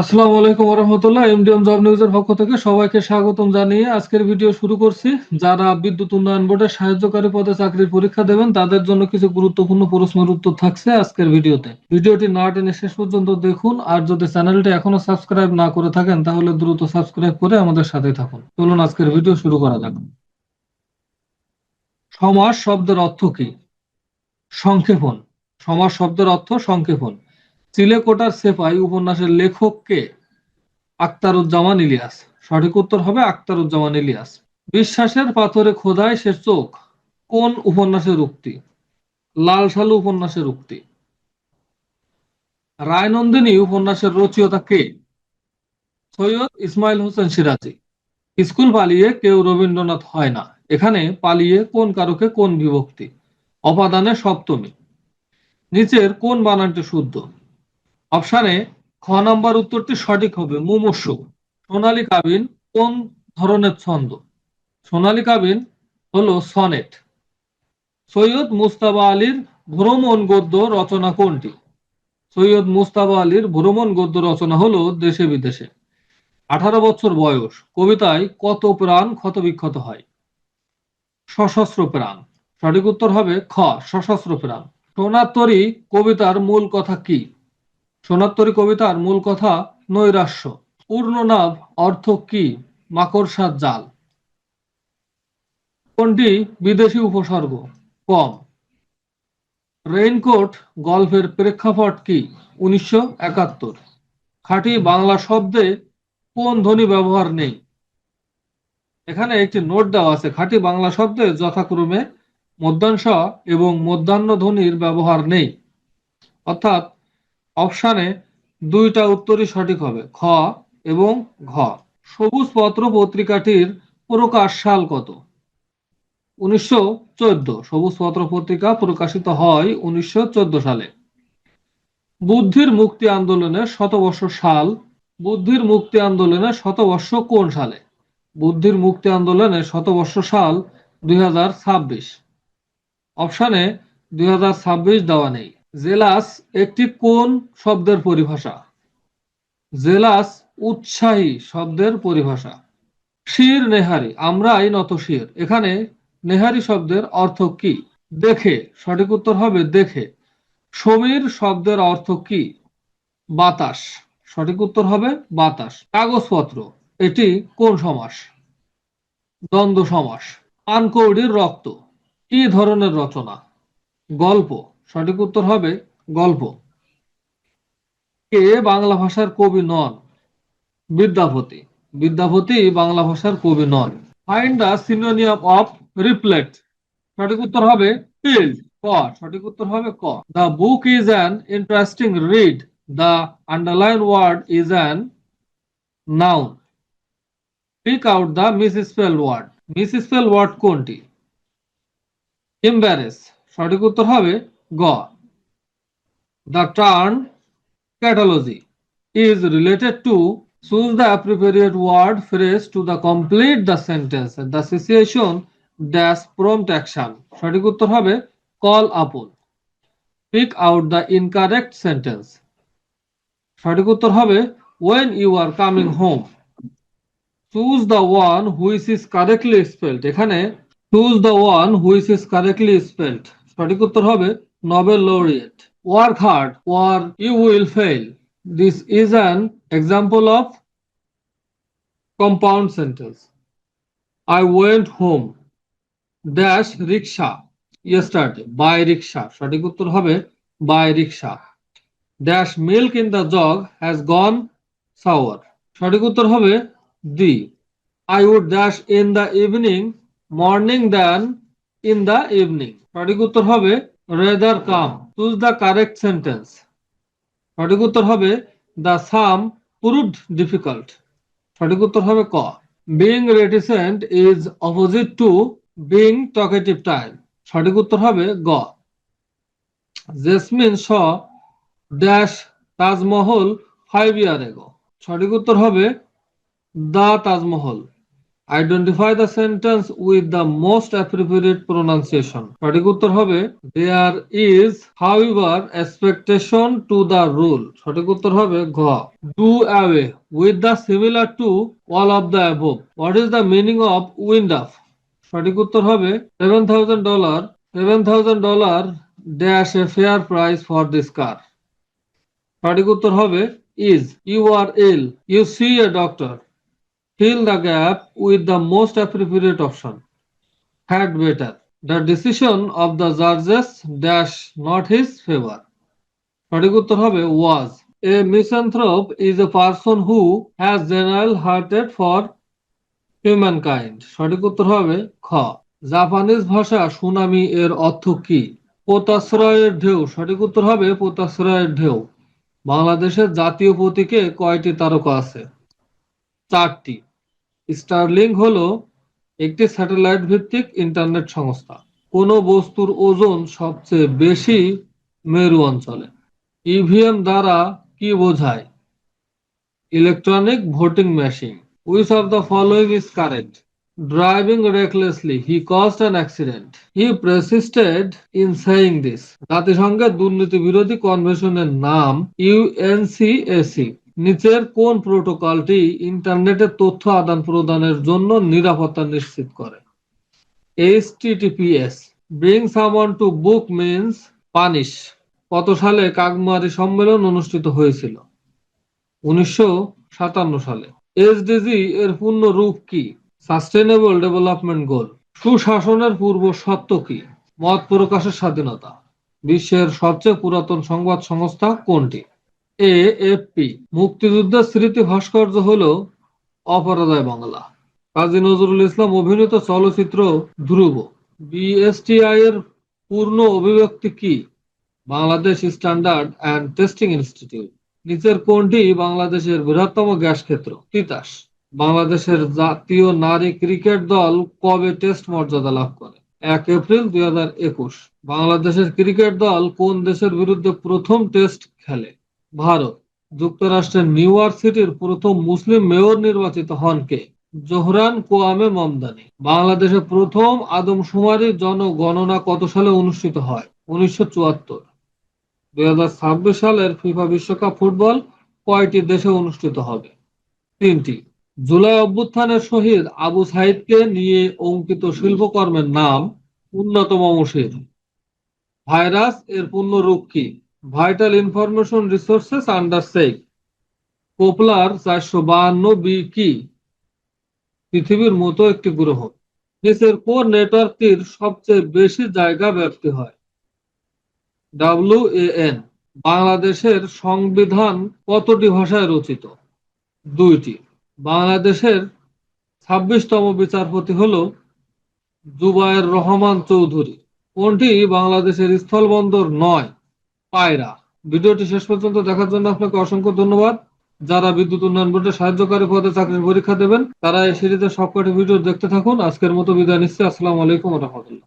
আসসালামু আলাইকুম রহমতুল্লাহ MDM job নিউজের পক্ষ থেকে সবাইকে স্বাগতম জানিয়ে আজকের ভিডিও শুরু করছি। যারা বিদ্যুৎ উন্নয়ন বোর্ডের সাহায্যকারী পদে চাকরির পরীক্ষা দেবেন, তাদের জন্য কিছু গুরুত্বপূর্ণ প্রশ্নের উত্তর থাকছে আজকের ভিডিওতে। ভিডিওটি না টেনে শেষ পর্যন্ত দেখুন, আর যদি চ্যানেলটি এখনও সাবস্ক্রাইব না করে থাকেন, তাহলে দ্রুত সাবস্ক্রাইব করে আমাদের সাথে থাকুন। চলুন আজকের ভিডিও শুরু করা যাক। সমাজ শব্দের অর্থ কি? সংক্ষেপণ। সমাজ শব্দের অর্থ সংক্ষেপণ। চিলেকোটার সেপাই উপন্যাসের লেখক কে আক্তারুজ্জামান ইলিয়াস। সঠিক উত্তর হবে আক্তারুজ্জামান ইলিয়াস। বিশ্বাসের পাথরে খোদায় সে চোখ, কোন উপন্যাসের উক্তি? লাল সালু উপন্যাসের উক্তি। রায়নন্দিনী উপন্যাসের রচয়িতা কে? সৈয়দ ইসমাইল হোসেন সিরাজি। স্কুল পালিয়ে কেউ রবীন্দ্রনাথ হয় না। এখানে পালিয়ে কোন কারকে কোন বিভক্তি? অপাদানে সপ্তমী। নিচের কোন বানানটি শুদ্ধ? অপশানে খ নাম্বার উত্তরটি সঠিক হবে, মুমূর্ষু। সোনালী কাবিন কোন ধরনের ছন্দ? সোনালী কাবিন হলো সনেট। সৈয়দ মুস্তাবা আলীর ভ্রমণ গদ্য রচনা কোনটি? সৈয়দ মুস্তাবা আলীর ভ্রমণ গদ্য রচনা হলো দেশে বিদেশে। আঠারো বছর বয়স, কবিতায় কত প্রাণ ক্ষত বিক্ষত হয়? সশস্ত্র প্রাণ। সঠিক উত্তর হবে খ, সশস্ত্র প্রাণ। সোনাত্তরী কবিতার মূল কথা কি? সোনাত্তরী কবিতার মূল কথা নৈরাশ্য। পূর্ণনাভ অর্থ কি? মাকড়সার জাল। কোনটি বিদেশি উপসর্গ? কম। রেইনকোট গল্পের প্রেক্ষাপট কি? উনিশশো একাত্তর। খাঁটি বাংলা শব্দে কোন ধ্বনি ব্যবহার নেই? এখানে একটি নোট দেওয়া আছে। খাঁটি বাংলা শব্দে যথাক্রমে মধ্যাংশ এবং মধ্যাহ্ন ধ্বনির ব্যবহার নেই। অর্থাৎ অপশানে দুইটা উত্তরই সঠিক হবে, খ এবং ঘ। সবুজ পত্র পত্রিকাটির প্রকাশ সাল কত? উনিশশো চোদ্দ। সবুজ পত্র পত্রিকা প্রকাশিত হয় উনিশশো চোদ্দ সালে। বুদ্ধির মুক্তি আন্দোলনের শতবর্ষ সাল। বুদ্ধির মুক্তি আন্দোলনের শতবর্ষ কোন সালে? বুদ্ধির মুক্তি আন্দোলনের শতবর্ষ সাল দুই হাজার ছাব্বিশ। অপশানে দুই হাজার ছাব্বিশ দেওয়া নেই। জেলাস একটি কোন শব্দের পরিভাষা? জেলাস উৎসাহী শব্দের পরিভাষা। শির নেহারি, আমরাই নত শির। এখানে নেহারি শব্দের অর্থ কি? দেখে, সঠিক উত্তর হবে দেখে। সমীর শব্দের অর্থ কি? বাতাস। সঠিক উত্তর হবে বাতাস। কাগজপত্র, এটি কোন সমাস? দ্বন্দ্ব সমাস। পানকৌড়ির রক্ত, কি ধরনের রচনা? গল্প। সঠিক উত্তর হবে গল্প। কে বাংলা ভাষার কবি নন? বিদ্যাপতি। বিদ্যাপতি বাংলা ভাষার কবি নন। Find the synonym of reflect সঠিক উত্তর হবে ফিল্ড ক। সঠিক উত্তর হবে ক। The book is an interesting read the underline word is an noun pick out the miss spell word miss spell word কোনটি? এম্বারেস সঠিক উত্তর হবে গ The term catalog is related to choose the appropriate word phrase to the complete the sentence. The situation dash prompt action. সঠিক উত্তর হবে call upon. Pick out the incorrect sentence. সঠিক উত্তর হবে when you are coming home. Choose the one which is correctly spelled. এখানে choose the one which is correctly spelled. সঠিক উত্তর হবে Nobel laureate. Work hard or you will fail. This is an example of compound sentence. I went home. Dash rickshaw yesterday. By rickshaw. সঠিক উত্তর হবে by rickshaw. Dash milk in the jug has gone sour. সঠিক উত্তর হবে D. I would dash in the evening morning than in the evening. সঠিক উত্তর হবে rather come. Choose the correct sentence. সঠিক উত্তর হবে the sum proved difficult. সঠিক উত্তর হবে ক being reticent is opposite to being talkative time. সঠিক উত্তর হবে গ জেসমিন শ dash Taj Mahal five year ago সঠিক উত্তর হবে the Taj Mahal identify the sentence with the most appropriate pronunciation সঠিক উত্তর হবে there is however expectation to the rule সঠিক উত্তর হবে, ঘ। Do away with the similar to all of the above what is the meaning of wind up সঠিক উত্তর হবে seven thousand dollar seven thousand dollar dash a fair price for this কার সঠিক উত্তর হবে is you are ill you see a doctor fill the gap with the most appropriate option. Had better. The decision of the judges dash not his favor. সঠিক উত্তর হবে was. A misanthrope is a person who has general hearted for humankind. সঠিক উত্তর হবে খ Japanese ভাষা tsunami এর অর্থ কি পোতাশ্রয়ের ঢেউ সঠিক উত্তর হবে পোতাশ্রয়ের ঢেউ বাংলাদেশের জাতীয় প্রতীকে কয়টি তারকা আছে চারটি স্টারলিংক হলো একটি স্যাটেলাইট ভিত্তিক ইন্টারনেট সংস্থা। কোনো বস্তুর ওজন সবচেয়ে বেশি মেরু অঞ্চলে। ইভিএম দ্বারা কি বোঝায়? Electronic voting machine which of the following is correct driving recklessly he cost an accident he persisted in saying this জাতিসংঘের দুর্নীতি বিরোধী কনভেনশনের নাম ইউএনসিএসি নিচের কোন প্রোটোকলটি ইন্টারনেটে তথ্য আদান প্রদানের জন্য নিরাপত্তা নিশ্চিত করে? HTTPS bring summon to book means punish কত সালে কাকমারি সম্মেলন অনুষ্ঠিত হয়েছিল? উনিশশো সাতান্ন সালে। এসডিজি এর পূর্ণ রূপ কি? সাস্টেনেবল ডেভেলপমেন্ট গোল সুশাসনের পূর্ব সত্য কি? মত প্রকাশের স্বাধীনতা। বিশ্বের সবচেয়ে পুরাতন সংবাদ সংস্থা কোনটি? এএফপি মুক্তিযুদ্ধের স্মৃতি ভাস্কর্য হল অপরাজয় বাংলা। কাজী নজরুল ইসলাম অভিনীত চলচ্চিত্র ধ্রুব। বিএসটিআই এর পূর্ণ অভিব্যক্তি কি? Bangladesh standard and testing institute. নিচের কোনটি বাংলাদেশের বৃহত্তম গ্যাস ক্ষেত্র? তিতাস। বাংলাদেশের জাতীয় নারী ক্রিকেট দল কবে টেস্ট মর্যাদা লাভ করে? এক এপ্রিল দুই হাজার একুশ। বাংলাদেশের ক্রিকেট দল কোন দেশের বিরুদ্ধে প্রথম টেস্ট খেলে? ভারত, যুক্তরাষ্ট্রের নিউ ইয়র্ক সিটির প্রথম মুসলিম মেয়র নির্বাচিত হন কে? জোহরান কোয়ামে মমদানি। বাংলাদেশে প্রথম আদমশুমারি জনগণনা কত সালে অনুষ্ঠিত হয়? উনিশশো চুয়াত্তর। দুই সালের ফিফা বিশ্বকাপ ফুটবল কয়টি দেশে অনুষ্ঠিত হবে? তিনটি। জুলাই অভ্যুত্থানের শহীদ আবু সাইদকে নিয়ে অঙ্কিত শিল্পকর্মের নাম উন্নতম মসির ভাইরাস এর পূর্ণ রূপ কি? Vital information resources under siege popular চারশো বাহান্ন বি কি? পৃথিবীর মতো একটি গ্রহ। নিচের কোর নেটওয়ার্কটির সবচেয়ে বেশি জায়গা ব্যাপ্তি হয়। ডাব্লিউ এন বাংলাদেশের সংবিধান কতটি ভাষায় রচিত? দুইটি। বাংলাদেশের ছাব্বিশতম বিচারপতি হল জুবায়ের রহমান চৌধুরী। কোনটি বাংলাদেশের স্থলবন্দর নয়? পায়রা। ভিডিওটি শেষ পর্যন্ত দেখার জন্য আপনাকে অসংখ্য ধন্যবাদ। যারা বিদ্যুৎ উন্নয়ন বোর্ডে সাহায্যকারী পদে চাকরির পরীক্ষা দেবেন, তারা এই সিরিজের সবকটি ভিডিও দেখতে থাকুন। আজকের মতো বিদায় নিচ্ছি। আসসালামু আলাইকুম রহমতুল্লাহ।